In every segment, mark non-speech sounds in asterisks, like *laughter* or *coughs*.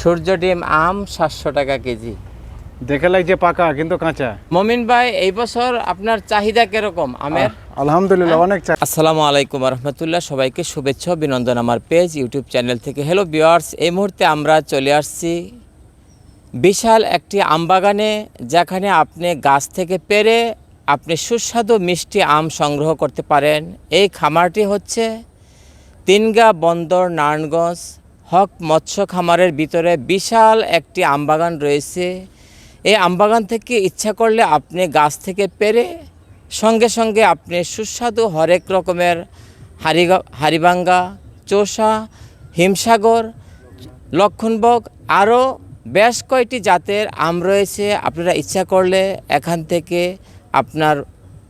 সূর্য ডিম আম সাতশো টাকা কেজি। দেখে লাগছে পাকা কিন্তু কাঁচা। মমিন ভাই এই বছর আপনার চাহিদা কীরকম আমের? আলহামদুলিল্লাহ অনেক চা আসসালামু আলাইকুম রহমতুল্লাহ সবাইকে শুভেচ্ছা অভিনন্দন আমার পেজ ইউটিউব চ্যানেল থেকে। হ্যালো বিয়ার্স এই মুহূর্তে আমরা চলে আসছি বিশাল একটি আম বাগানে যেখানে আপনি গাছ থেকে পেরে আপনি সুস্বাদু মিষ্টি আম সংগ্রহ করতে পারেন। এই খামারটি হচ্ছে তিনগা বন্দর নারায়ণগঞ্জ। হক মৎস্য খামারের ভিতরে বিশাল একটি আমবাগান রয়েছে। এই আমবাগান থেকে ইচ্ছা করলে আপনি গাছ থেকে পেরে সঙ্গে সঙ্গে আপনি সুস্বাদু হরেক রকমের হারিগা, হারিবাঙ্গা, চোষা, হিমসাগর লক্ষণবগ আরও বেশ কয়টি জাতের আম রয়েছে। আপনারা ইচ্ছা করলে এখান থেকে আপনার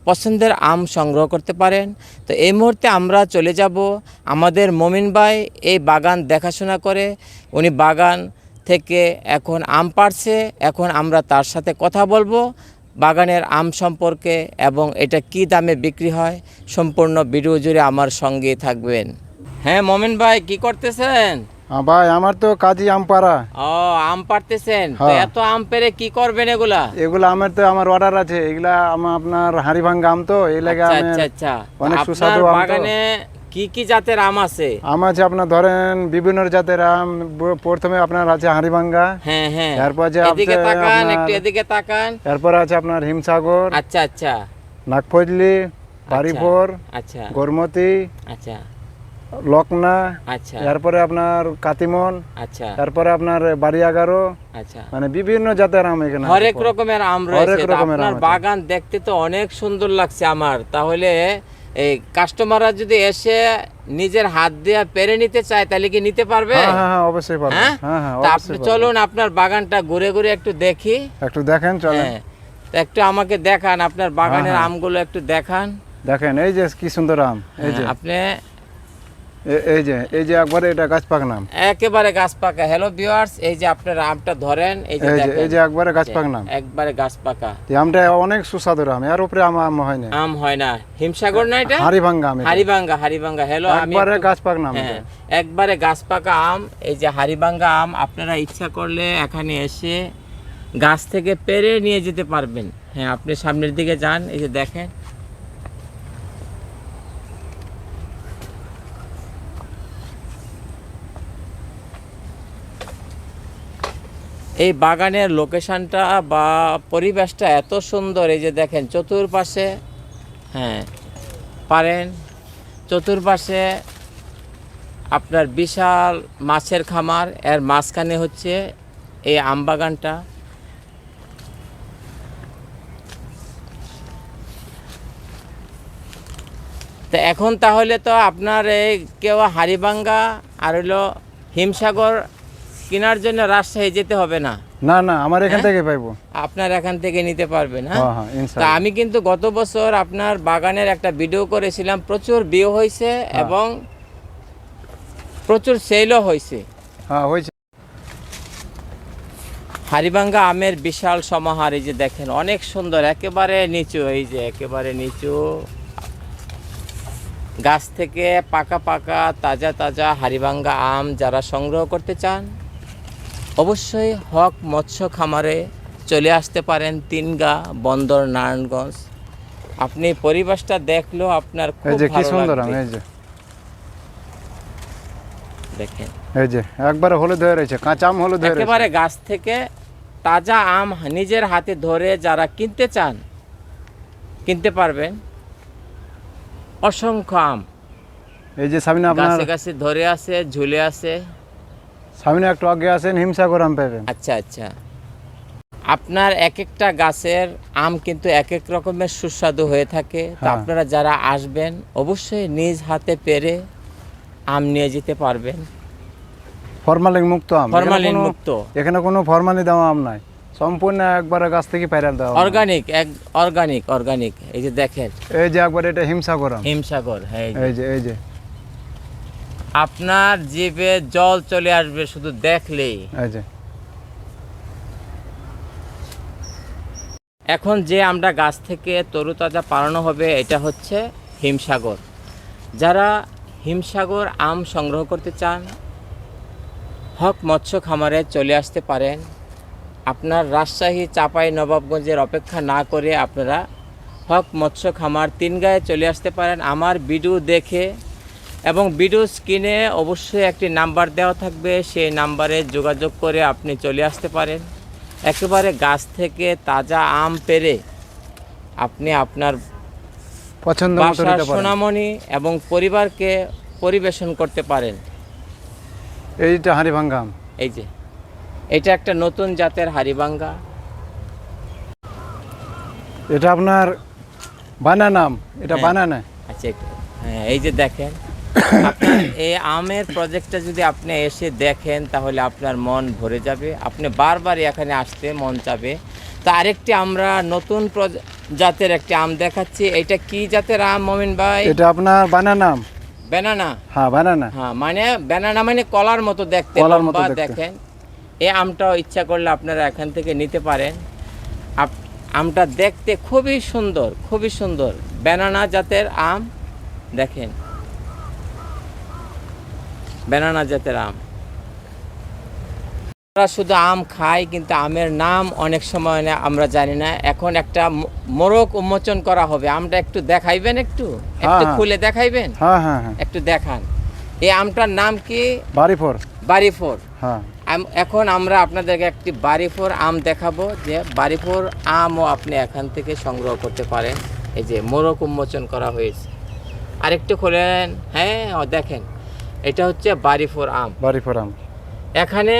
পছন্দের আম সংগ্রহ করতে পারেন। তো এই মুহূর্তে আমরা চলে যাব আমাদের মমিন ভাই এই বাগান দেখাশোনা করে। উনি বাগান থেকে এখন আম পাড়ছে। এখন আমরা তার সাথে কথা বলব বাগানের আম সম্পর্কে এবং এটা কি দামে বিক্রি হয়। সম্পূর্ণ ভিডিও জুড়ে আমার সঙ্গে থাকবেন। হ্যাঁ মমিন ভাই, কি করতেছেন? ভাই আমার তো কাজী আম পাড়া। ও আম পাড়তেছেন? তো হ্যাঁ। এত আম পেরে কি করবেন এগুলা? এগুলো আমের তো আমার অর্ডার আছে। এগুলা আমার আপনার হাড়ি ভাঙ্গা আম তো এই লাগে আচ্ছা আচ্ছা আচ্ছা। অনেক সুস্বাদু আম বাগানে কি কি জাতের আম আছে? আম আছে আপনার ধরেন বিভিন্ন জাতের আম। প্রথমে আপনার আছে হাড়ি ভাঙ্গা। হ্যাঁ হ্যাঁ। এরপর যে এদিকে আছে তাকান একটু এদিকে তাকান। এরপর আছে আপনার হিমসাগর। আচ্ছা আচ্ছা। নাগফজলি বাড়িফোর আচ্ছা। গরমতি। আচ্ছা। লকনা আচ্ছা। এরপরে আপনার কাতিমন আচ্ছা। এরপরে আপনার বাড়ি এগারো আচ্ছা। মানে বিভিন্ন জাতের আম এখানে হরেক রকমের আম রয়েছে। আপনার বাগান দেখতে তো অনেক সুন্দর লাগছে আমার। তাহলে এই কাস্টমাররা যদি এসে নিজের হাত দিয়ে পেরে নিতে চায় তাহলে কি নিতে পারবে? হ্যাঁ হ্যাঁ হ্যাঁ অবশ্যই পারবেন হ্যাঁ? হ্যাঁ আপনি চলুন আপনার বাগানটা ঘুরে ঘুরে একটু দেখি। একটু দেখেন চলেন। একটু আমাকে দেখান আপনার বাগানের। আমগুলো একটু দেখান। দেখেন এই যে কি সুন্দর আম এই যে। আপনি এই যে এই যে একবারে এটা গাছ পাক নাম। একেবারে গাছ পাকা। হ্যালো ভিউয়ার্স এই যে আপনার আমটা ধরেন এই যে এই যে একবারে গাছ পাক নাম। একবারে গাছ পাকা। এই আমটা অনেক সুস্বাদু আম এর উপরে আম আম হয় না। আম হয় না। হিমসাগর না এটা? হারিভাঙ্গা আম এটা। হারিবাঙ্গা হারিবাঙ্গা হ্যালো আমি একবারে গাছ পাক নাম হ্যাঁ একবারে গাছ পাকা আম এই যে হারিবাঙ্গা আম আপনারা ইচ্ছা করলে এখানে এসে গাছ থেকে পেরে নিয়ে যেতে পারবেন। হ্যাঁ আপনি সামনের দিকে যান এই যে দেখেন। এই বাগানের লোকেশানটা বা পরিবেশটা এত সুন্দর, এই যে দেখেন চতুর্পাশে হ্যাঁ পারেন, চতুর্পাশে আপনার বিশাল মাছের খামার, এর মাঝখানে হচ্ছে এই আমবাগানটা তো এখন তাহলে তো আপনার এই কেউ হারিবাঙ্গা আর হলো হিমসাগর কেনার জন্য রাজশাহী যেতে হবে না। না না আমার এখান হ্যাঁ? থেকে পাইবো। আপনার এখান থেকে নিতে পারবেন হ্যাঁ হ্যাঁ তা আমি কিন্তু গত বছর আপনার বাগানের একটা ভিডিও করেছিলাম প্রচুর বিয়ে হয়েছে হ্যাঁ। এবং প্রচুর সেলও হয়েছে। হ্যাঁ হয়েছে। হারিবাঙ্গা আমের বিশাল সমাহার এই যে দেখেন অনেক সুন্দর একেবারে নিচু এই যে একেবারে নিচু। গাছ থেকে পাকা পাকা তাজা তাজা হারিবাঙ্গা আম যারা সংগ্রহ করতে চান অবশ্যই হক মৎস্য খামারে চলে আসতে পারেন তিনগা বন্দর নারায়ণগঞ্জ। আপনি পরিবেশটা দেখলেও আপনার খুব কি সুন্দর এই যে। দেখেন। এই যে একবারে হলুদ হয়ে রয়েছে কাঁচা আম হলুদ হয়ে একেবারে গাছ থেকে তাজা আম নিজের হাতে ধরে যারা কিনতে চান কিনতে পারবেন। অসংখ্য আম। এই যে সামনে আপনার গাছে গাছে ধরে আছে ঝুলে আছে। সামনে একটু আগে আছেন হিমসাগর আম পাবেন। আচ্ছা আচ্ছা। আপনার এক একটা গাছের আম কিন্তু এক এক রকমের সুস্বাদু হয়ে থাকে। তো হ্যাঁ। আপনারা যারা আসবেন অবশ্যই নিজ হাতে পেরে আম নিয়ে যেতে পারবেন। ফরমালিন মুক্ত আম। ফরমালিন মুক্ত। এখানে কোনো ফরমালি দেওয়া আম নাই। সম্পূর্ণ একবারে গাছ থেকে পাইরাল দেওয়া অর্গানিক এক অর্গানিক অর্গানিক। এই যে দেখেন। এই যে একবার এটা হিমসাগর হিমসাগর হ্যাঁ এই যে এই যে। আপনার জিভে জল চলে আসবে শুধু দেখলেই। এখন যে আমরা গাছ থেকে তরুতাজা পালানো হবে এটা হচ্ছে হিমসাগর। যারা হিমসাগর আম সংগ্রহ করতে চান হক মৎস্য খামারে চলে আসতে পারেন। আপনার রাজশাহী চাপাই নবাবগঞ্জের অপেক্ষা না করে আপনারা হক মৎস্য খামার তিন গায়ে চলে আসতে পারেন। আমার ভিডিও দেখে এবং ভিডিও স্ক্রিনে অবশ্যই একটি নাম্বার দেওয়া থাকবে সেই নাম্বারে যোগাযোগ করে আপনি চলে আসতে পারেন। একেবারে গাছ থেকে তাজা আম পেরে আপনি আপনার পছন্দ সোনামণি এবং পরিবারকে পরিবেশন করতে পারেন। এইটা হাঁড়ি ভাঙ্গা আম। এই যে এটা একটা নতুন জাতের হারিবাঙ্গা এটা আপনার বানানা আম এটা হ্যাঁ। বানানা। আচ্ছা হ্যাঁ এই যে দেখেন। *coughs* এই আমের প্রজেক্টটা যদি আপনি এসে দেখেন তাহলে আপনার মন ভরে যাবে। আপনি বারবার এখানে আসতে মন চাবে। তা আরেকটি আমরা নতুন জাতের একটি আম দেখাচ্ছি। এটা কি জাতের আম মমিন ভাই? এটা আপনার বানানা আম। বেনানা হ্যাঁ বানানা হ্যাঁ মানে বেনানা মানে কলার মতো দেখতে। কলার মতো দেখেন। এই আমটাও ইচ্ছা করলে আপনারা এখান থেকে নিতে পারেন। আমটা দেখতে খুবই সুন্দর খুবই সুন্দর। বেনানা জাতের আম দেখেন। বেনানা জাতের আম। আমরা শুধু আম খাই কিন্তু আমের নাম অনেক সময় আমরা জানি না। এখন একটা ম- মোরগ উন্মোচন করা হবে। আমটা একটু দেখাইবেন একটু? একটু হ্যাঁ। খুলে দেখাইবেন? হ্যাঁ হ্যাঁ হ্যাঁ। একটু দেখান। এই আমটার নাম কি? বাড়ি ফোর বাড়িফোর হ্যাঁ এখন আমরা আপনাদেরকে একটি বাড়িফোর আম দেখাবো যে বাড়িফোর আমও আপনি এখান থেকে সংগ্রহ করতে পারেন। এই যে মোরক উন্মোচন করা হয়েছে। আরেকটু খোলেন। হ্যাঁ দেখেন। এটা হচ্ছে বাড়িফোর আম। বাড়ি ফোর আম। এখানে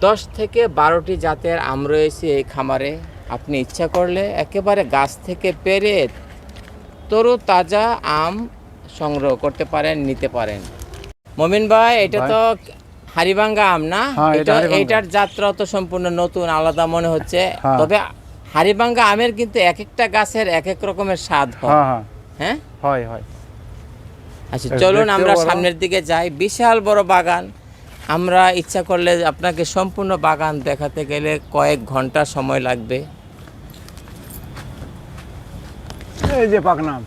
দশ থেকে বারোটি জাতের আম রয়েছে এই খামারে। আপনি ইচ্ছা করলে একেবারে গাছ থেকে পেরে তরু তাজা আম সংগ্রহ করতে পারেন নিতে পারেন। মমিন ভাই এটা তো হারিবাঙ্গা আম না? হ্যাঁ, এটা এটা এইটার যাত্রা তো সম্পূর্ণ নতুন আলাদা মনে হচ্ছে। হ্যাঁ। তবে হারিবাঙ্গা আমের কিন্তু এক একটা গাছের এক এক রকমের স্বাদ হ্যাঁ হ্যাঁ। হ্যাঁ? হয় হয়। আচ্ছা চলুন আমরা সামনের দিকে যাই। বিশাল বড় বাগান। আমরা ইচ্ছা করলে আপনাকে সম্পূর্ণ বাগান দেখাতে গেলে কয়েক ঘণ্টা সময় লাগবে। এই যে পাকনা আম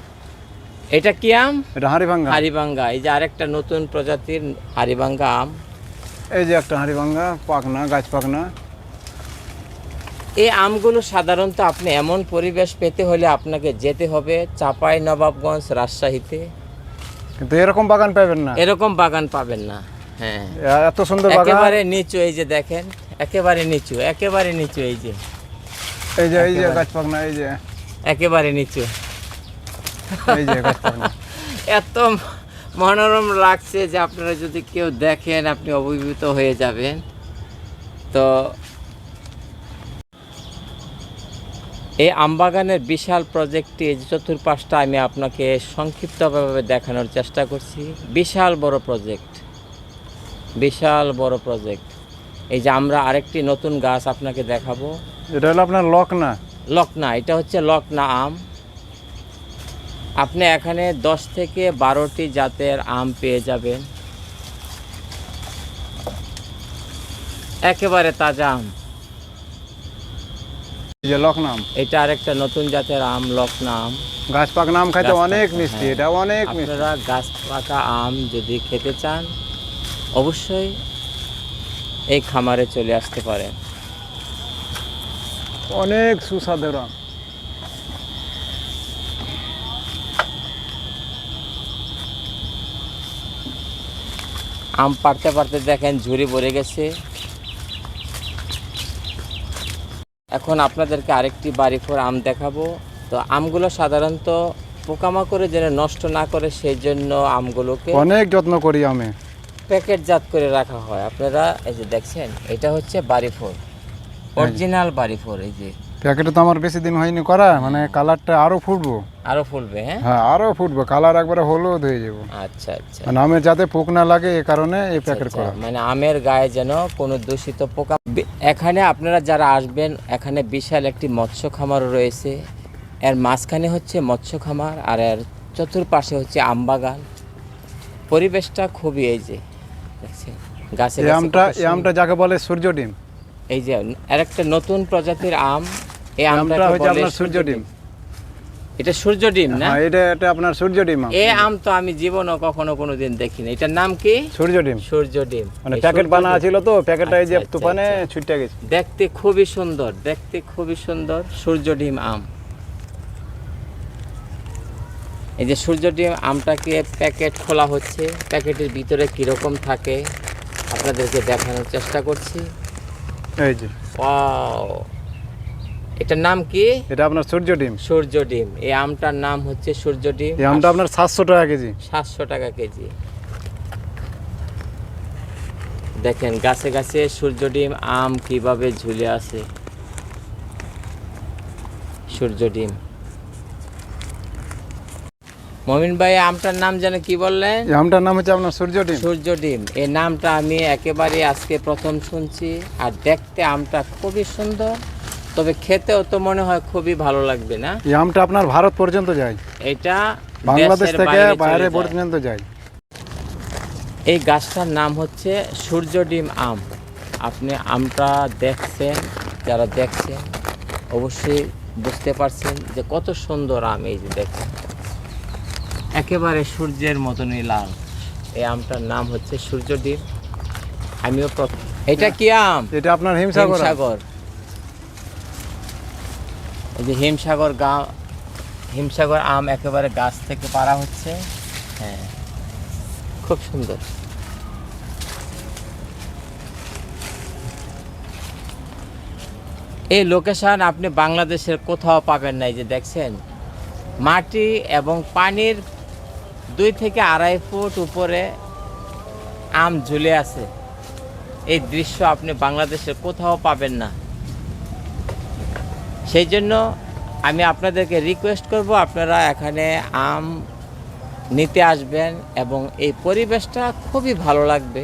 এটা কি আম? এটা হাঁড়ি ভাঙ্গা হারিবাঙ্গা এই যে আরেকটা নতুন প্রজাতির হারিবাঙ্গা আম। এই যে একটা হাঁড়ি ভাঙ্গা পাকনা গাছ পাকনা এই আমগুলো সাধারণত আপনি এমন পরিবেশ পেতে হলে আপনাকে যেতে হবে চাপাই নবাবগঞ্জ রাজশাহীতে। কিন্তু এরকম বাগান পাবেন না। এরকম বাগান পাবেন না হ্যাঁ। এত সুন্দর বাগান। একেবারে নিচু এই যে দেখেন একেবারে নিচু একেবারে নিচু এই যে। এই যে এই যে। গাছ পাকনা এই যে। একেবারে নিচু। এই যে গাছ পাকনা *laughs* এত মনোরম লাগছে যে আপনারা যদি কেউ দেখেন আপনি অভিভূত হয়ে যাবেন। তো এই আমবাগানের বিশাল প্রজেক্টটি চতুর্পাশটা আমি আপনাকে সংক্ষিপ্তভাবে দেখানোর চেষ্টা করছি। বিশাল বড় প্রজেক্ট। বিশাল বড় প্রজেক্ট। এই যে আমরা আরেকটি নতুন গাছ আপনাকে দেখাবো। এটা হলো আপনার লক না লকনা এটা হচ্ছে লকনা আম। আপনি এখানে দশ থেকে বারোটি জাতের আম পেয়ে যাবেন। একেবারে তাজা আম। যে লক নাম। এটা আরেকটা নতুন জাতের আম লকনা আম গাছ পাকনা আম খাইতে অনেক মিষ্টি হ্যাঁ। এটা অনেক মিষ্টি। আপনারা গাছ পাকা আম যদি খেতে চান অবশ্যই এই খামারে চলে আসতে পারেন। অনেক সুস্বাদের আম। আম পাড়তে পারতে দেখেন ঝুড়ি ভরে গেছে। এখন আপনাদেরকে আরেকটি বাড়ি ফোর আম দেখাবো। তো আমগুলো সাধারণত পোকামাকড়ে যেন নষ্ট না করে সেই জন্য আমগুলোকে অনেক যত্ন করি আমি। প্যাকেটজাত করে রাখা হয়। আপনারা এই যে দেখছেন এটা হচ্ছে বাড়ি ফোর অরিজিনাল বাড়ি ফোর এই যে। প্যাকেটে তো আমার বেশি দিন হয়নি করা মানে কালারটা আরও ফুটবো। আরও ফুটবে হ্যাঁ? হ্যাঁ আরও ফুটবো কালার একবারে হলুদ হয়ে যাব। আচ্ছা আচ্ছা। মানে আমের যাতে পোক না লাগে এ কারণে এই প্যাকেট আচ্ছা, করা। মানে আমের গায়ে যেন কোনো দূষিত পোকা এখানে আপনারা যারা আসবেন এখানে বিশাল একটি মৎস্য খামার রয়েছে। এর মাঝখানে হচ্ছে মৎস্য খামার আর এর চতুর্পাশে হচ্ছে আমবাগান পরিবেশটা খুবই এই যে দেখছেন? গাছে আমটা এই আমটা যাকে বলে সূর্য ডিম। এই যে আর একটা নতুন প্রজাতির আম এই এই আমটা হচ্ছে আপনার সূর্য ডিম। এটা সূর্য ডিম না? হ্যাঁ এটা এটা আপনার সূর্য ডিম আম। আম তো আমি কখনো কোনোদিন দেখিনি। এটার নাম কি? সূর্য ডিম। সূর্য ডিম। মানে এই প্যাকেট বানা ছিল তো প্যাকেটটা এই যে আচ্ছা, আচ্ছা, তুফানে আচ্ছা। ছুটে গেছে। দেখতে খুবই সুন্দর দেখতে খুবই সুন্দর সূর্য ডিম আম। এই যে সূর্য ডিম আমটাকে প্যাকেট খোলা হচ্ছে। প্যাকেটের ভিতরে কীরকম থাকে আপনাদেরকে দেখানোর চেষ্টা করছি। এই যে। ওয়াও। এটার নাম কি? এটা আপনার সূর্য ডিম। সূর্য ডিম। এই আমটার নাম হচ্ছে সূর্য ডিম। এই আমটা আপনার সাতশো টাকা কেজি। সাতশো টাকা কেজি। দেখেন গাছে গাছে সূর্য ডিম আম কীভাবে ঝুলে আছে। সূর্য ডিম। মমিন ভাই আমটার নাম যেন কি বললেন? আমটার নাম হচ্ছে আপনার সূর্য ডিম। সূর্য ডিম। এই নামটা আমি একেবারে আজকে প্রথম শুনছি আর দেখতে আমটা খুবই সুন্দর। তবে খেতেও তো মনে হয় খুবই ভালো লাগবে না? এই আমটা আপনার ভারত পর্যন্ত যায়। এটা বাংলাদেশ থেকে বাইরে। পর্যন্ত যায়। এই গাছটার নাম হচ্ছে সূর্য ডিম আম। আপনি আমটা দেখছেন যারা দেখছেন অবশ্যই বুঝতে পারছেন যে কত সুন্দর আম এই যে দেখছেন একেবারে সূর্যের মতনই লাল। এই আমটার নাম হচ্ছে সূর্য ডিম। আমিও এটা কি আম? এটা আপনার। হিমসাগর। এই যে হিমসাগর গা, হিমসাগর আম একেবারে গাছ থেকে পাড়া হচ্ছে। হ্যাঁ খুব সুন্দর। এই লোকেশন আপনি বাংলাদেশের কোথাও পাবেন না যে দেখছেন? মাটি এবং পানির দুই থেকে আড়াই ফুট উপরে আম ঝুলে আছে। এই দৃশ্য আপনি বাংলাদেশের কোথাও পাবেন না। সেই জন্য আমি আপনাদেরকে রিকোয়েস্ট করব আপনারা এখানে আম নিতে আসবেন এবং এই পরিবেশটা খুবই ভালো লাগবে।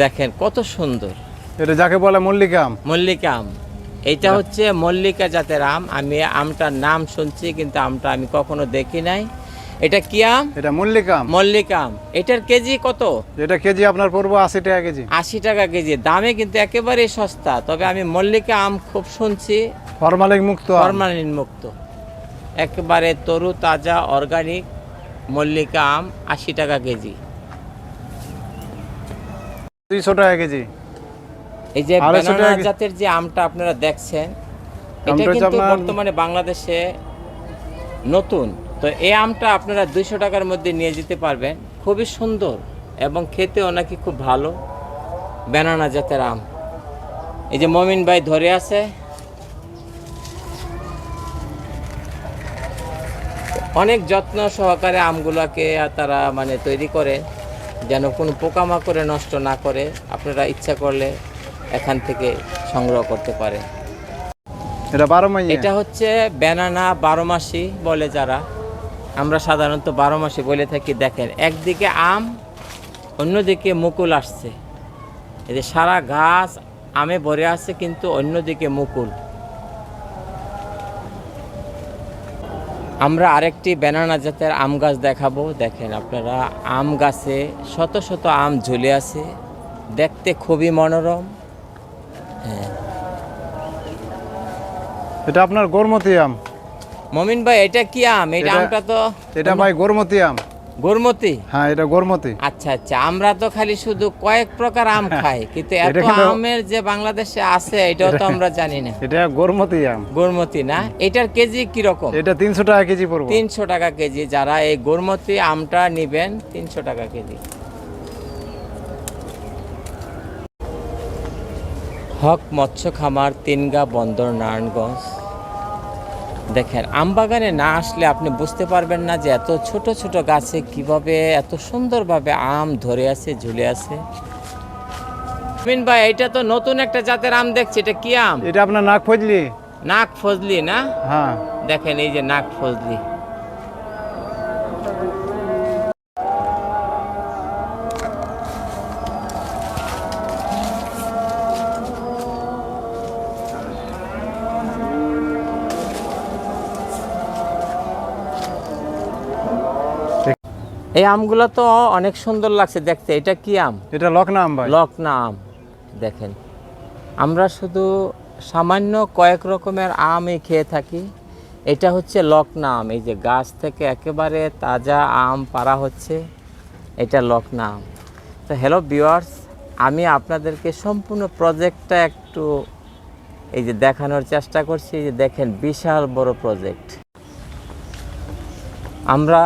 দেখেন কত সুন্দর। এটা যাকে বলে মল্লিকা আম। মল্লিকা আম। এইটা হচ্ছে মল্লিকা জাতের আম। আমি আমটার নাম শুনছি কিন্তু আমটা আমি কখনো দেখি নাই। এটা কি আম? এটা মল্লিকা আম। মল্লিকা আম। এটার কেজি কত? এটা কেজি আপনার পড়ব আশি টাকা কেজি। আশি টাকা কেজি। দামে কিন্তু একেবারে সস্তা। তবে আমি মল্লিকা আম খুব শুনছি। ফরমালিক মুক্ত। ফরমালিন মুক্ত। একেবারে তরু তাজা অর্গানিক মল্লিকা আম আশি টাকা কেজি। দুইশো টাকা কেজি। এই যে বেনানা জাতের যে আমটা আপনারা দেখছেন এটা কিন্তু বর্তমানে বাংলাদেশে নতুন। তো এই আমটা আপনারা দুইশো টাকার মধ্যে নিয়ে যেতে পারবেন। খুবই সুন্দর এবং খেতেও নাকি খুব ভালো বেনানা জাতের আম। এই যে মমিন ভাই ধরে আছে। অনেক যত্ন সহকারে আমগুলোকে তারা মানে তৈরি করে যেন কোনো পোকামাকড়ে নষ্ট না করে আপনারা ইচ্ছা করলে এখান থেকে সংগ্রহ করতে পারে এটা বারো এটা হচ্ছে ব্যানানা বারো মাসি বলে যারা। আমরা সাধারণত বারো মাসে বলে থাকি, দেখেন, একদিকে আম, অন্যদিকে মুকুল আসছে। যে সারা গাছ আমে ভরে আছে, কিন্তু অন্যদিকে মুকুল। আমরা আরেকটি ব্যানানা জাতের আম গাছ দেখাবো। দেখেন আপনারা, আম গাছে শত শত আম ঝুলে আছে। দেখতে খুবই মনোরম। হ্যাঁ। এটা আপনার গোরমতি আম। মমিন ভাই এটা কি আম? এটা আমটা তো এটা ভাই গোরমতি আম। গোরমতি? হ্যাঁ এটা গোরমতি। আচ্ছা আচ্ছা আমরা তো খালি শুধু কয়েক প্রকার আম খাই কিন্তু এত আমের যে বাংলাদেশে আছে এটাও তো আমরা জানি না। এটা গোরমতি আম। গোরমতি না? এটার কেজি কি রকম এটা তিনশো টাকা কেজি পড়ব। তিনশো টাকা কেজি যারা এই গোরমতি আমটা নিবেন তিনশো টাকা কেজি। হক মৎস্য খামার তিনগা বন্দর নারায়ণগঞ্জ। দেখেন আম বাগানে না আসলে আপনি বুঝতে পারবেন না যে এত ছোট ছোট গাছে কীভাবে এত সুন্দরভাবে আম ধরে আছে ঝুলে আছে। মিন ভাই এটা তো নতুন একটা জাতের আম দেখছি এটা কি আম? এটা আপনার নাক ফজলি নাক ফজলি না? হ্যাঁ। দেখেন এই যে নাক ফজলি এই আমগুলো তো অনেক সুন্দর লাগছে দেখতে। এটা কি আম? এটা লকনা আম ভাই? লকনা আম। দেখেন। আমরা শুধু সামান্য কয়েক রকমের আমই খেয়ে থাকি। এটা হচ্ছে লকনা আম। এই যে গাছ থেকে একেবারে তাজা আম পাড়া হচ্ছে এটা লকনা আম। তো হ্যালো ভিউয়ার্স আমি আপনাদেরকে সম্পূর্ণ প্রজেক্টটা একটু এই যে দেখানোর চেষ্টা করছি। এই যে দেখেন বিশাল বড় প্রজেক্ট আমরা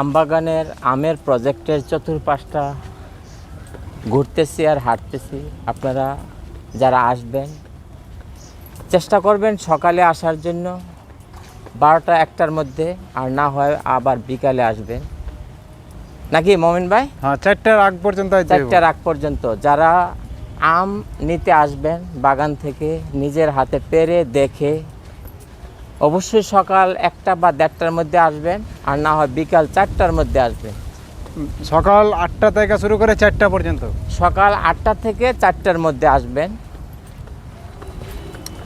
আমবাগানের আমের প্রজেক্টের চতুর্পাশটা ঘুরতেছি আর হাঁটতেছি। আপনারা যারা আসবেন চেষ্টা করবেন সকালে আসার জন্য। বারোটা একটার মধ্যে আর না হয় আবার বিকালে আসবেন। নাকি মমিন ভাই? হ্যাঁ চারটার আগ পর্যন্ত। চারটার আগ পর্যন্ত। যারা আম নিতে আসবেন বাগান থেকে নিজের হাতে পেরে দেখে অবশ্যই সকাল একটা বা দেড়টার মধ্যে আসবেন আর না হয় বিকাল চারটার মধ্যে আসবেন। সকাল আটটা থেকে শুরু করে চারটা পর্যন্ত? সকাল আটটা থেকে চারটার মধ্যে আসবেন।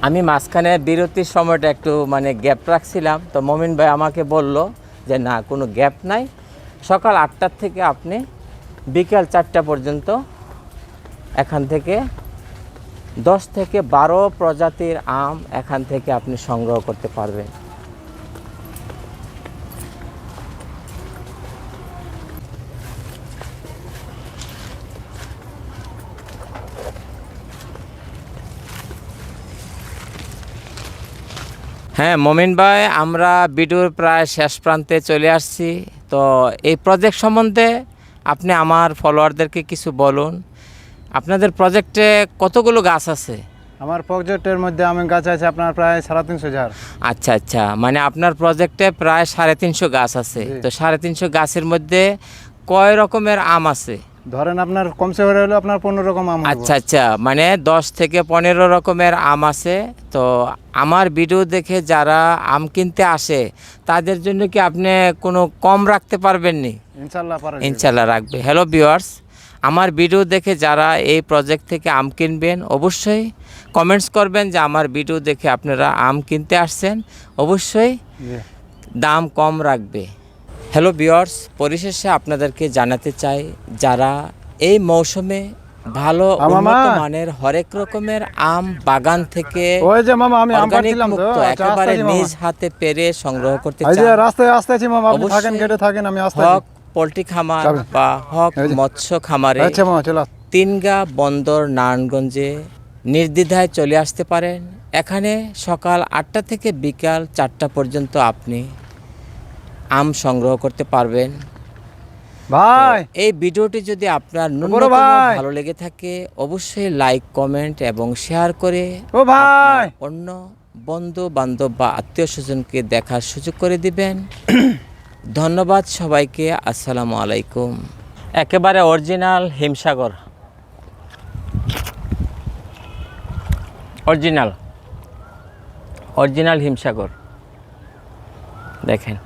আমি মাঝখানে বিরতির সময়টা একটু মানে গ্যাপ রাখছিলাম তো মমিন ভাই আমাকে বলল যে না কোনো গ্যাপ নাই। সকাল আটটার থেকে আপনি বিকাল চারটা পর্যন্ত এখান থেকে দশ থেকে বারো প্রজাতির আম এখান থেকে আপনি সংগ্রহ করতে পারবেন। হ্যাঁ মমিন ভাই, আমরা ভিডিওর প্রায় শেষ প্রান্তে চলে আসছি। তো এই প্রজেক্ট সম্বন্ধে আপনি আমার ফলোয়ারদেরকে কিছু বলুন। আপনাদের প্রজেক্টে কতগুলো গাছ আছে? আমার প্রজেক্টের মধ্যে আমি গাছ আছে আপনার প্রায় সাড়ে তিনশো ঝাড়। আচ্ছা আচ্ছা। মানে আপনার প্রজেক্টে প্রায় সাড়ে তিনশো গাছ আছে। তো সাড়ে তিনশো গাছের মধ্যে কয় রকমের আম আছে? ধরেন আপনার কমসে করে হলে আপনার পনেরো রকম আম আচ্ছা আচ্ছা। মানে দশ থেকে পনেরো রকমের আম আছে। তো আমার ভিডিও দেখে যারা আম কিনতে আসে তাদের জন্য কি আপনি কোনো কম রাখতে পারবেন নি? ইনশাল্লাহ ইনশাল্লাহ রাখবে। হ্যালো ভিউয়ার্স আমার ভিডিও দেখে যারা এই প্রজেক্ট থেকে আম কিনবেন অবশ্যই কমেন্টস করবেন যে আমার ভিডিও দেখে আপনারা আম কিনতে আসছেন। অবশ্যই দাম কম রাখবে। হ্যালো ভিউয়ার্স পরিশেষে আপনাদেরকে জানাতে চাই যারা এই মৌসুমে ভালো উন্নত মানের হরেক রকমের আম বাগান থেকে ওই যে মামা আমি আম অর্গানিক তো। আচ্ছা, একেবারে নিজ হাতে পেরে সংগ্রহ করতে চান। রাস্তায় আসতে আছি মামা আপনি থাকেন গেটে থাকেন আমি আসতে হক পোলট্রি খামার বা হক মৎস্য খামারে তিনগা বন্দর নারায়ণগঞ্জে নির্দ্বিধায় চলে আসতে পারেন। এখানে সকাল আটটা থেকে বিকাল চারটা পর্যন্ত আপনি আম সংগ্রহ করতে পারবেন। ভাই! এই ভিডিওটি যদি আপনার ন্যূনতম ভালো লেগে থাকে অবশ্যই লাইক কমেন্ট এবং শেয়ার করে ও ভাই! অন্য বন্ধু বান্ধব বা আত্মীয় স্বজনকে দেখার সুযোগ করে দিবেন। ধন্যবাদ সবাইকে আসসালামু আলাইকুম। একেবারে original Himsagar. Original. Original Himsagar. দেখেন।